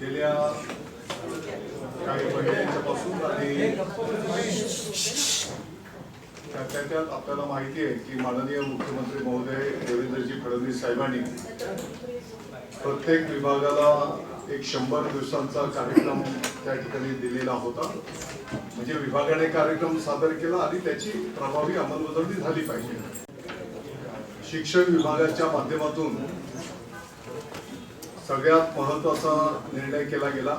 गेल्या काही महिन्यांच्यापासून आणि त्या- त्याच्यात आपल्याला माहिती आहे की माननीय मुख्यमंत्री महोदय देवेंद्रजी फडणवीस साहेबांनी प्रत्येक विभागाला एक शंभर दिवसांचा कार्यक्रम त्या ठिकाणी दिलेला होता म्हणजे विभागाने कार्यक्रम सादर केला आणि त्याची प्रभावी अंमलबजावणी झाली पाहिजे. शिक्षण विभागाच्या माध्यमातून सगळ्यात महत्त्वाचा निर्णय केला गेला.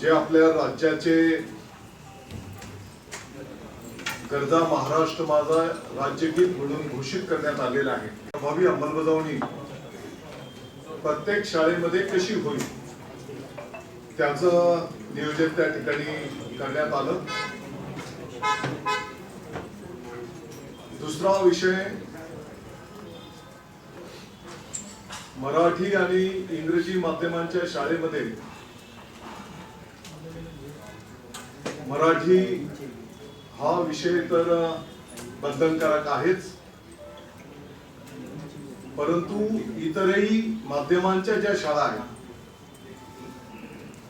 जे आपल्या राज्याचे गरजा महाराष्ट्र माझा राज्यगीत म्हणून घोषित करण्यात आलेला आहे. प्रभावी अंमलबजावणी प्रत्येक शाळेमध्ये कशी होईल त्याचं नियोजन त्या ठिकाणी करण्यात आलं. दुसरा विषय मराठी आणि इंग्रजी माध्यमांच्या शाळेमध्ये मराठी हा विषय तर बंधनकारक आहेच. परंतु इतरही माध्यमांच्या ज्या शाळा आहेत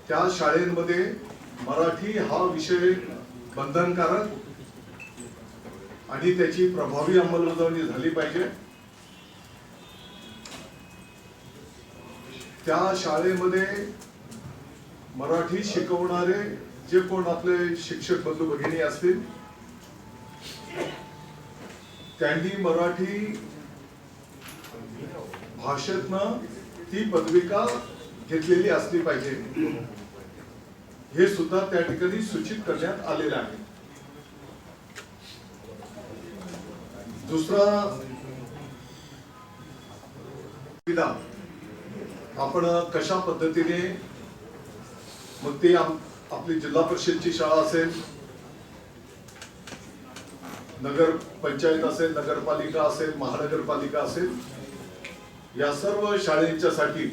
त्या शाळेमध्ये मराठी हा विषय बंधनकारक आणि त्याची प्रभावी अंमलबजावणी झाली पाहिजे. त्या शाळेमध्ये मराठी शिकवणारे जे कोण आपले शिक्षक बंधू भगिनी असतील त्यांनी मराठी भाषेतनं ती पदविका घेतलेली असली पाहिजे. हे सुद्धा त्या ठिकाणी सूचित करण्यात आलेलं आहे. दुसरा आपण कशा पद्धतीने मग ते आपली जिल्हा परिषदची शाळा असेल नगर पंचायत असेल नगरपालिका असेल महानगरपालिका असेल या सर्व शाळेंच्यासाठी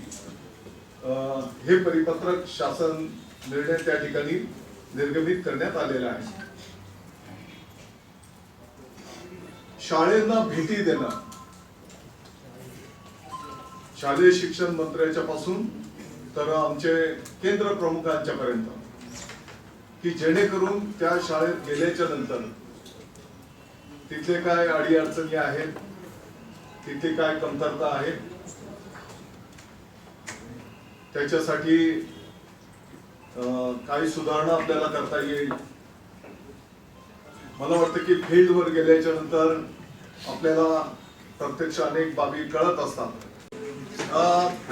हे परिपत्रक शासन निर्णय त्या ठिकाणी निर्गमित करण्यात आलेला आहे. शाळेंना भीती देणं. शालेय शिक्षण मंत्र्याच्या पासून तर आमचे केंद्र प्रमुखांच्या पर्यंत की जेणेकरून त्या शाळेत गेल्याच्यानंतर तिथले काय अडी अडचणी आहेत तिथे काय कमतरता आहेत त्याच्यासाठी काही सुधारणा आपल्याला करता येईल. मला वाटतं की फील्डवर गेल्याच्यानंतर आपल्याला प्रत्यक्ष अनेक बाबी कळत असतात.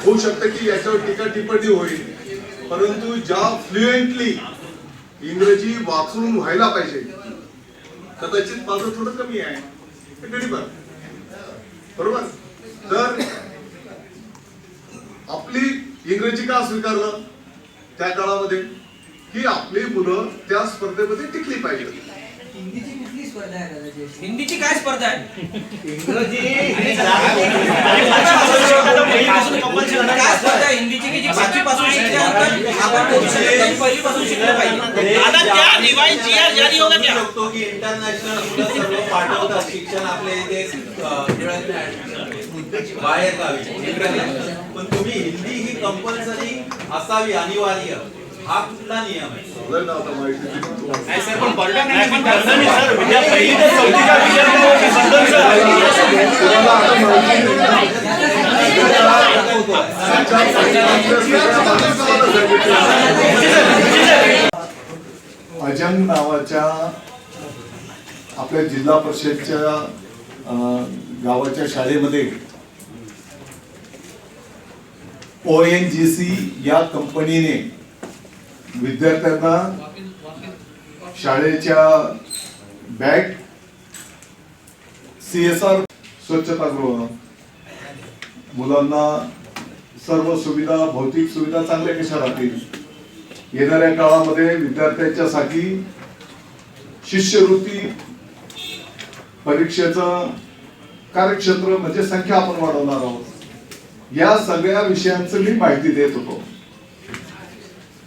होऊ शकतं की याच्यावर टीका टिप्पणी होईल परंतु ज्या फ्लुएंटली इंग्रजी वाचून व्हायला पाहिजे कदाचित माझं थोडं कमी आहे. आहे. बरोबर? तर आपली इंग्रजी का स्वीकारलं त्या काळामध्ये? की आपली मुलं त्या स्पर्धेमध्ये टिकली पाहिजे हिंदीची कुठली स्पर्धा आहे दादा हिंदीची काय स्पर्धा आहे काय स्पर्धा आहे हिंदीची की जी पाचवीपासून शिकल्यानंतर आपण करू शकत नाही, पहिलीपासून शिकलं पाहिजे आता त्या रिवाइज जारी होगा क्या शकतो की इंटरनॅशनल मुलं सर्व पाठवतात शिक्षण आपले इथे अं, बाहेर गावी पण तुम्ही हिंदी ही कंपल्सरी असावी अनिवार्य हा कुठला नियम. अजंग नावाच्या आपल्या जिल्हा परिषदच्या अं, गावाच्या शाळेमध्ये ओ एन जी सी या कंपनीने विद्यार्थ्यांना शाळेच्या बॅग सी एस आर स्वच्छतागृह मुलांना सर्व सुविधा भौतिक सुविधा चांगल्या कशा राहतील? येणाऱ्या काळामध्ये विद्यार्थ्यांच्यासाठी शिष्यवृत्ती परीक्षेचं कार्यक्षेत्र म्हणजे संख्या आपण वाढवणार आहोत. या सगळ्या विषयांचं मी माहिती देत होतो.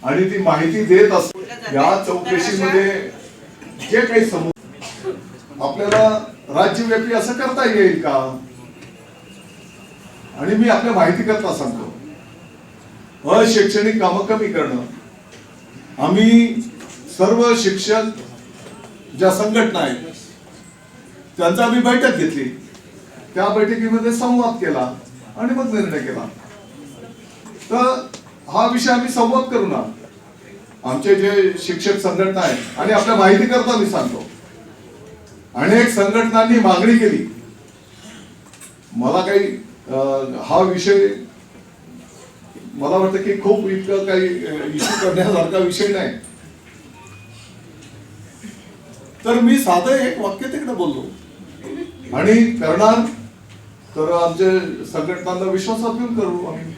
आणि ती माहिती देत असत. या चौकशीमध्ये जे काही समोर आपल्याला राज्यव्यापी असं करता येईल का? आणि मी आपल्या माहिती करता सांगतो. अशैक्षणिक कामं कमी करणं. आम्ही सर्व शिक्षक ज्या संघटना आहेत त्यांचा आम्ही बैठक घेतली. त्या बैठकीमध्ये संवाद केला आणि मग निर्णय केला. तर हा विषय आम्ही संवाद करू ना. आमचे जे शिक्षक संघटना आहेत आणि आपल्या माहिती करता मी सांगतो. अनेक संघटनांनी मागणी केली. मला काही हा विषय मला वाटतं की खूप इतकं काही इश्यू करण्यासारखा विषय नाही. तर मी साधं एक वाक्य तिकडे बोललो. आणि करणार तर आमच्या संघटनांना विश्वासात घेऊन करू आम्ही.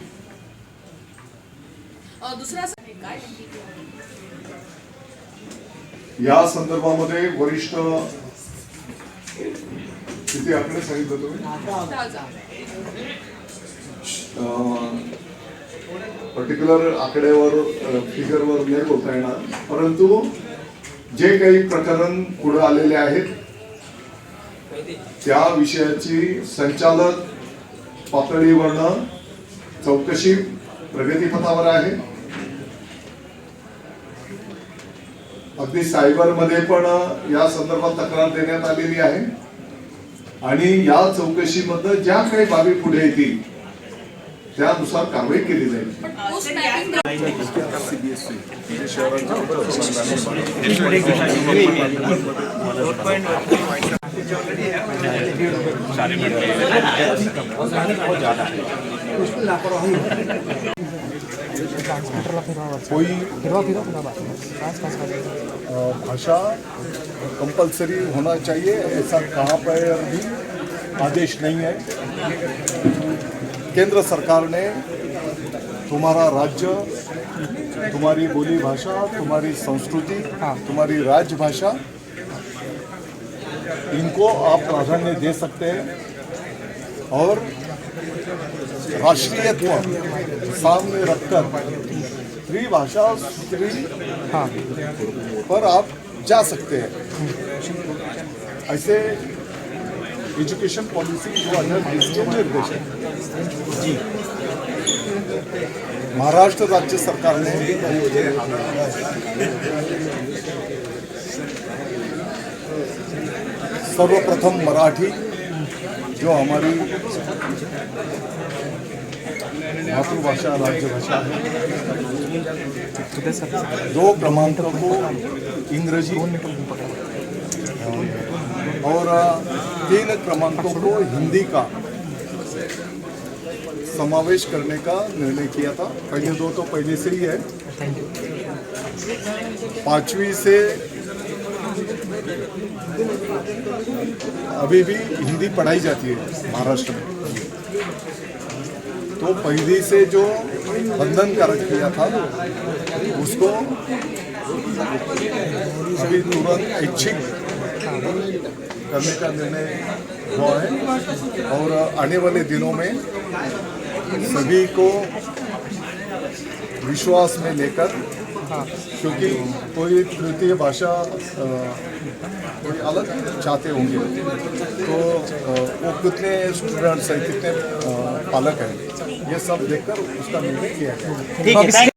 दुसरा स- काय? या संदर्भामध्ये वरिष्ठ किती आकडे सांगितलं तुम्ही. पर्टिक्युलर आकड्यावर फिगरवर नाही बोलता येणार. परंतु जे काही प्रकरण पुढे आलेले आहेत त्या विषयाची संचालक पातळीवरनं चौकशी प्रगतीपथावर आहे. अगदी सायबरमध्ये पण या संदर्भात तक्रार देण्यात आलेली आहे. आणि या चौकशीमधनं ज्या काही बाबी पुढे येतील त्यानुसार कारवाई केली जाईल. कोई भाषा कंपलसरी होना चाहिए ऐसा कहाँ पर भी आदेश नहीं है। केंद्र सरकार ने तुम्हारा राज्य तुम्हारी बोली भाषा तुम्हारी संस्कृति तुम्हारी राजभाषा इनको आप प्राधान्य दे सकते हैं। और राष्ट्रीयत्व सामने रखकर स्त्री त्रिभाषा स्त्री। पर आप जा सकते हैं। ऐसे एजुकेशन पॉलिसी दो हज़ार बीस के निर्देश। है जी। महाराष्ट्र राज्य सरकार ने सर्वप्रथम मराठी जो हमारी मातृभाषा, राज्यभाषा है, दो क्रमांकों को इंग्रजी और तीन क्रमांकों को हिंदी का समावेश करने का निर्णय किया था। पहले दो तो पहले से ही है। पांचवी से अभी भी हिंदी पढ़ाई जाती है महाराष्ट्र में। तो पहली से जो बंधनकारक किया था, उसको अभी तुरंत ऐच्छिक करने का निर्णय हुआ है और आने वाले दिनों में सभी को विश्वास में लेकर क्योंकि कोई तृतीय भाषा कोई अलग चाहते होंगे तो वो कितने स्टूडेंट्स हैं कितने पालक हैं ये सब देखकर उसका निर्णय किया गया। है